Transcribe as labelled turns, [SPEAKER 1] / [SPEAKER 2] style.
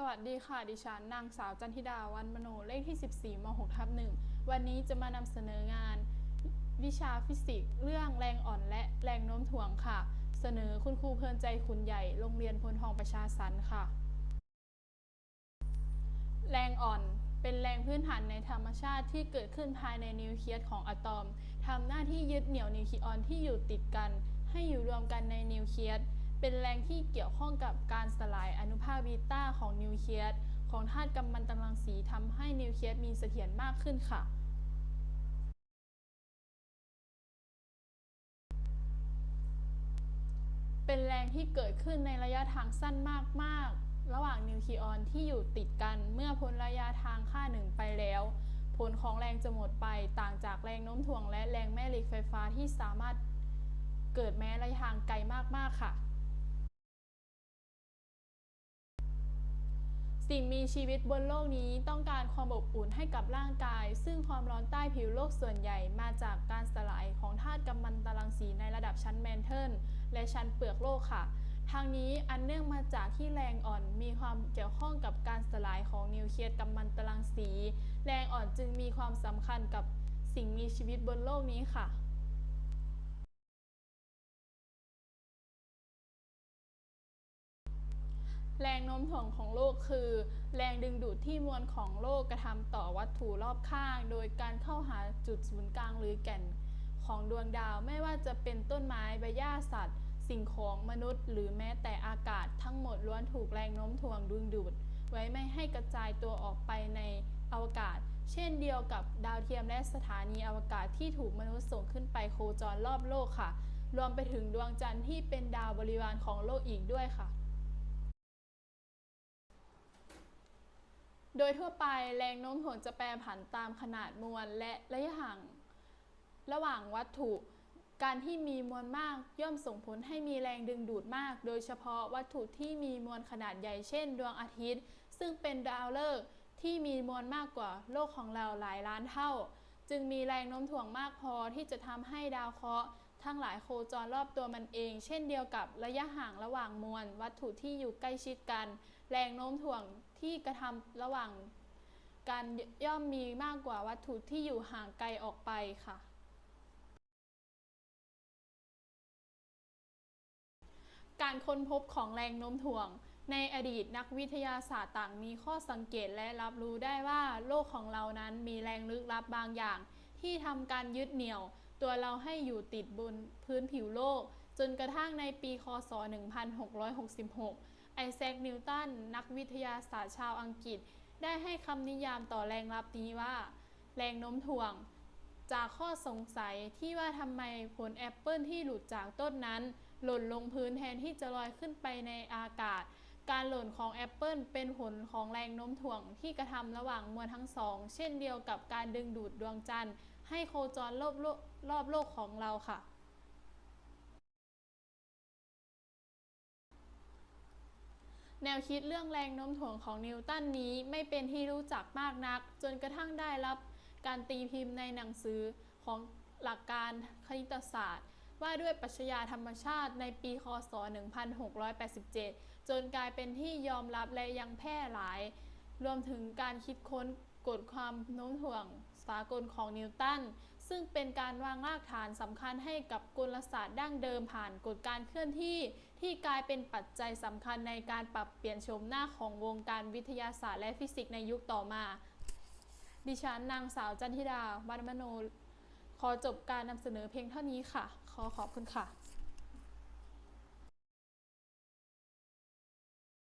[SPEAKER 1] สวัสดีค่ะ ดิฉันนางสาวจันทิดาวันมโนเลขที่ 14ม6ทับ1วันนี้จะมานำเสนองาน วิชาฟิสิกส์เรื่องแรงอ่อนและแรงโน้มถ่วงค่ะ เสนอคุณครูเพลินใจคุณใหญ่โรงเรียนพลทองประชาสรรค์ค่ะ แรงอ่อนเป็นแรงพื้นฐานในธรรมชาติที่เกิดขึ้นภายในนิวเคลียสของอะตอมทำหน้าที่ยึดเหนี่ยวนิวคลียอนที่อยู่ติดกัน ให้อยู่รวมกันในนิวเคลียส เป็นแรงที่เกี่ยวข้องกับการสลายอนุภาคบีต้าของนิวเคลียสของธาตุกัมมันตรังสีทำให้นิวเคลียสมีเสถียรมากขึ้นค่ะ เป็นแรงที่เกิดขึ้นในระยะทางสั้นมากๆ ระหว่างนิวคลียอนที่อยู่ติดกันเมื่อพ้นระยะทางค่าหนึ่งไปแล้ว ผลของแรงจะหมดไปต่างจากแรงโน้มถ่วงและแรงแม่เหล็กไฟฟ้าที่สามารถเกิดแม้ระยะทางไกลมากๆค่ะ สิ่งมีชีวิตบนโลกนี้ต้องการความอบอุ่นให้กับร่างกาย ซึ่งความร้อนใต้ผิวโลกส่วนใหญ่มาจากการสลายของธาตุกัมมันตรังสีในระดับชั้นแมนเทิลและชั้นเปลือกโลกค่ะ ทางนี้อันเนื่องมาจากที่แรงอ่อนมีความเกี่ยวข้องกับการสลายของนิวเคลียสกัมมันตรังสี แรงอ่อนจึงมีความสำคัญกับสิ่งมีชีวิตบนโลกนี้ค่ะ แรงโน้มถ่วงของโลกคือ แรงดึงดูดที่มวลของโลกกระทำต่อวัตถุรอบข้าง โดยการเข้าหาจุดศูนย์กลางหรือแก่นของดวงดาวไม่ว่าจะเป็นต้นไม้ใบหญ้าสัตว์ สิ่งของมนุษย์ หรือแม้แต่อากาศทั้งหมดล้วนถูกแรงโน้มถ่วงดึงดูด ไว้ไม่ให้กระจายตัวออกไปในอวกาศ เช่นเดียวกับดาวเทียมและสถานีอวกาศที่ถูกมนุษย์ส่งขึ้นไปโคจรรอบโลกค่ะ รวมไปถึงดวงจันทร์ที่เป็นดาวบริวารของโลกอีกด้วยค่ะ โดยทั่วไปแรงโน้มถ่วงจะแปรผันตามขนาดมวลและระยะห่าง ระหว่างวัตถุ การที่มีมวลมากย่อมส่งผลให้มีแรงดึงดูดมาก โดยเฉพาะวัตถุที่มีมวลขนาดใหญ่เช่น ดวงอาทิตย์ ซึ่งเป็นดาวฤกษ์ที่มีมวลมากกว่าโลกของเราหลายล้านเท่า จึงมีแรงโน้มถ่วงมากพอที่จะทำให้ดาวเคราะห์ ทั้งหลายโคจรรอบตัวมันเอง เช่นเดียวกับระยะห่างระหว่างมวล วัตถุที่อยู่ใกล้ชิดกัน แรงโน้มถ่วงที่กระทำระหว่างกันย่อมมีมากกว่าวัตถุที่อยู่ห่างไกลออกไปค่ะ การค้นพบของแรงโน้มถ่วง ในอดีตนักวิทยาศาสตร์ต่างมีข้อสังเกตและรับรู้ได้ว่า โลกของเรานั้นมีแรงลึกลับบางอย่าง ที่ทำการยึดเหนี่ยว ตัวเราให้อยู่ติดบนพื้นผิวโลก จนกระทั่งในปีคศ 1666 ไอแซค นิวตัน นักวิทยาศาสตร์ชาวอังกฤษ ได้ให้คำนิยามต่อแรงลับนี้ว่า แรงโน้มถ่วง จากข้อสงสัยที่ว่าทำไมผลแอปเปิลที่หลุดจากต้นนั้น หล่นลงพื้นแทนที่จะลอยขึ้นไปในอากาศ การหล่นของแอปเปิลเป็นผลของแรงโน้มถ่วงที่กระทำระหว่างมวลทั้งสอง เช่นเดียวกับการดึงดูดดวงจันทร์ ให้โคจรรอบโลกรอบโลกของเราค่ะ แนวคิดเรื่องแรงโน้มถ่วงของนิวตันนี้ไม่เป็นที่รู้จักมากนัก จนกระทั่งได้รับการตีพิมพ์ในหนังสือของหลักการคณิตศาสตร์ ว่าด้วยปัชญาธรรมชาติในปีคศ 1687 จนกลายเป็นที่ยอมรับและยังแพร่หลาย รวมถึงการคิดค้นกฎความโน้มถ่วงสากลของนิวตัน ซึ่งเป็นการวางรากฐานสำคัญให้กับกลศาสตร์ดั้งเดิมผ่านกฎการเคลื่อนที่ ที่กลายเป็นปัจจัยสำคัญในการปรับเปลี่ยนโฉมหน้าของวงการวิทยาศาสตร์และฟิสิกส์ในยุคต่อมา ดิฉันนางสาวจันทิดาวันมโน ขอจบการนำเสนอเพียงเท่านี้ค่ะ ขอขอบคุณค่ะ